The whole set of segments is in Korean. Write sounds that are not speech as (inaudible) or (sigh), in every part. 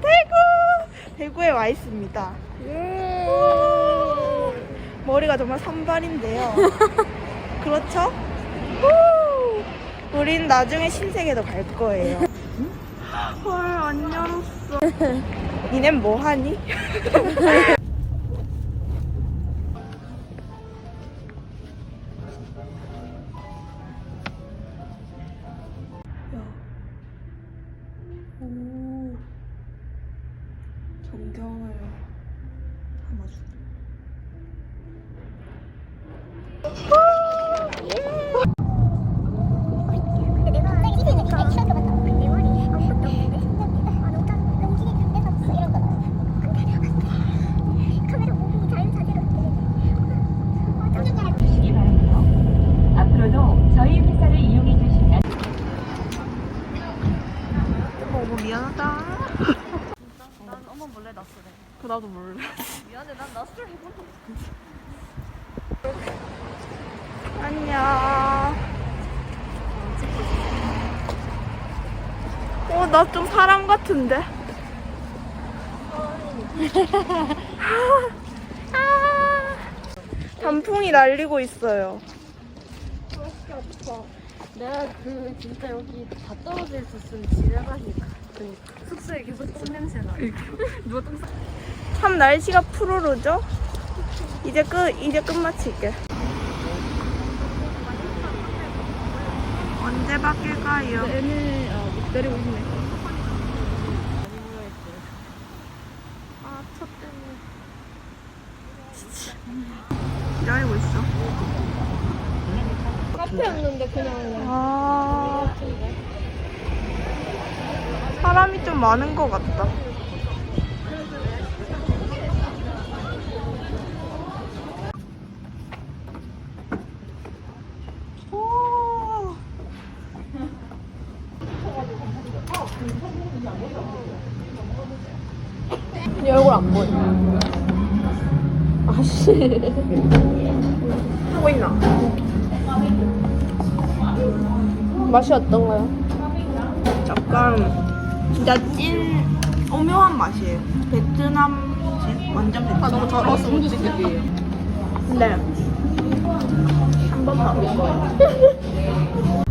대구 대구에 와 있습니다. 예. 머리가 정말 산발인데요. 그렇죠? 후! 우린 나중에 신세계도 갈 거예요. 헐, 안 열었어. 니넨 뭐 하니? 나도 몰라. 미안해, 난 낯설 해본 적 없어. 안녕. 어, 나 좀 사람 같은데? 아, (laughs) 단풍이 날리고 있어요. 내가 그 진짜 여기 다 떨어져 있었으면 지나가니까. 그러니까. 숙소에 계속 똥 냄새 나. 누가 똥 싸? 참 날씨가 푸르르죠? 이제 끝, 이제 끝마칠게. 언제 바뀔까요? 애는 어, 내리고 있네. 아, 첫 때문에. 기다리고 있어. 카페였는데 그냥 아, 사람이 좀 많은 것 같다. 오. 내 얼굴 안 보여. 아씨. 하고 있나? 맛이 어떤가요? 약간 진짜 찐 오묘한 맛이에요. 베트남 집 완전 베트남. 아 너무 더러워서 못 찍겠지. 근데 한 번만 올 거예요.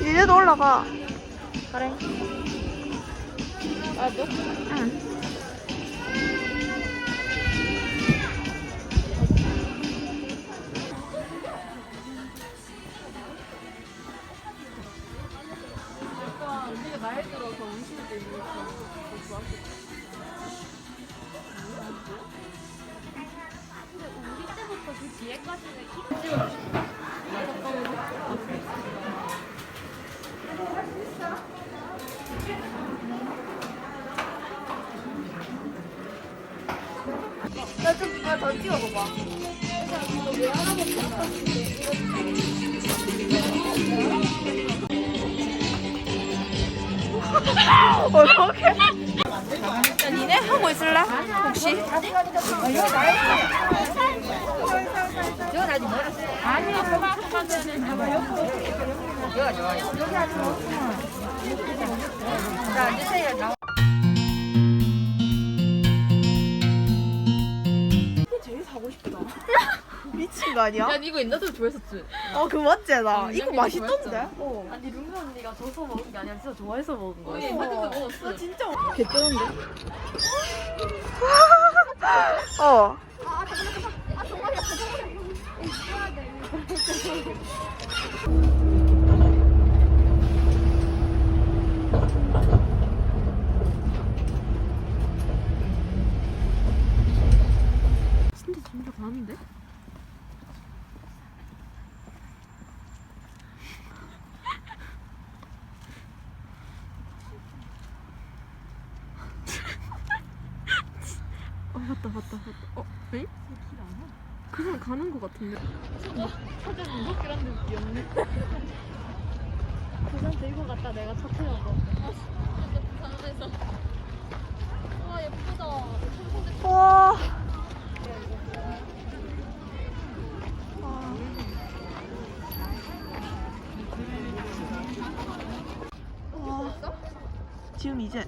이제도 올라가. 그래. 나도? 응. 나이 들어서 음식을 되게 좋아하고. 근데 우리 때부터 그 뒤에까지는 어떡해? 야, 니네 하고 있을래? 혹시? 제일 사고 싶다. 미친 거 아니야? 야, 니 이거 옛날부터 좋아했었지? 어, 그 맞지, 나. 어, 이거 이거 맛있던데? 좋아했잖아. 어. 아니, 룸메 언니가 줘서 먹은 게 아니라 진짜 좋아해서 먹은 거야. 어. 먹었어. 나 진짜 개쩌는데? 어. 진짜 어 맞다 맞다 어? 에? 그냥 가는 거 같은데. 사진 무겁긴 한데 귀엽네. 부산 들고 갔다 내가 차 태워봐. 부산에서. 와 예쁘다. 와. 지금 이제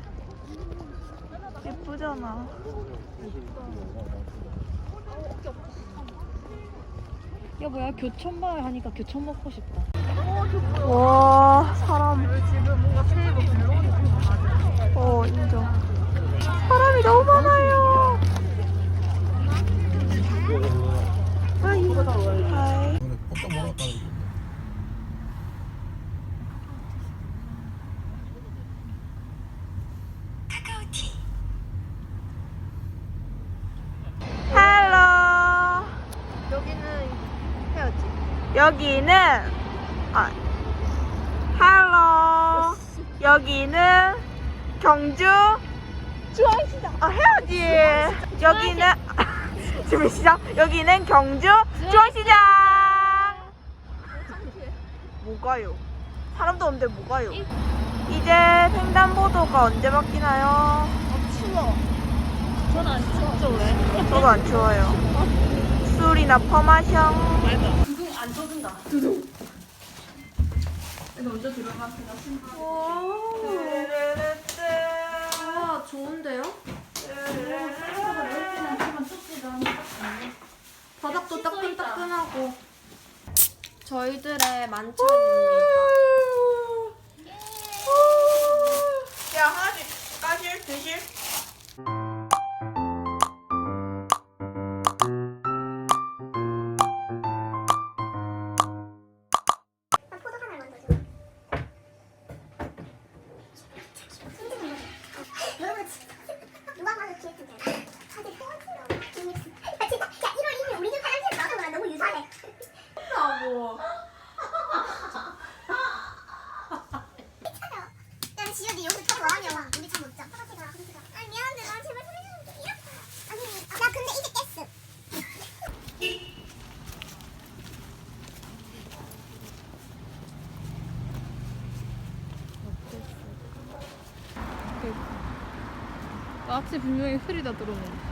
예쁘잖아. 야 뭐야 교촌마을 하니까 교촌 먹고 싶다. 와 사람. 어 인정. 사람이 너무 많아요. 하이. 하이. 헬로. 여기는 해야지. 여기는 아 헬로. 여기는 경주 중앙시장. 아 해야지. 여기는 (laughs) 주민시장. 여기는 경주 중앙시장. 뭐가요? 사람도 없는데 뭐가요? 이제 횡단보도가 언제 바뀌나요? 저는 안 추워. 왜? 저도 안 추워요. 술이나 퍼마셔. 두둥 안 쳐준다. 와 좋은데요? 바닥도 따끈따끈하고 저희들의 만찬입니다. 야 하나씩 까실 드실? 분명히 흐리다 들어오는. 네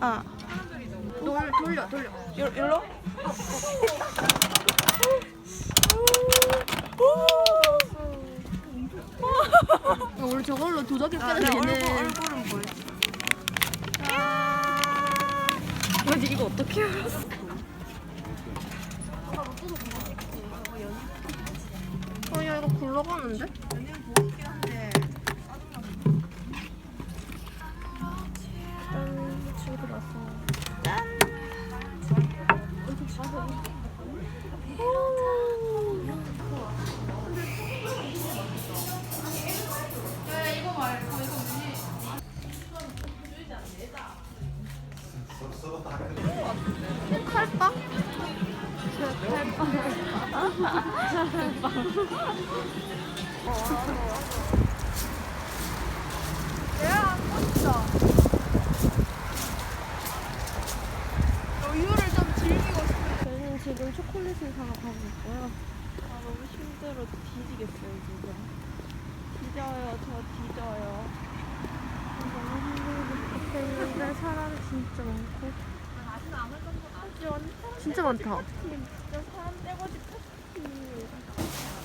아 돌, 돌려 돌려. 요, 요로? 오늘 저걸로 도덕이 아, 내 얼굴, 얘는 얼굴은 보여줘. 뭐지 이거 어떻게 알았어? 어, 야 이거 굴러가는데? 칼빵? 여유를 좀 즐기고 싶어. 저희는 지금 초콜릿을 사러 가고 있고요. 아, 너무 힘들어. 뒤지겠어요, 지금. 뒤져요, 저 뒤져요. 너무 앞에 근데 사람 진짜 많고. 진짜 많다. 진짜 사람 떼고 싶어.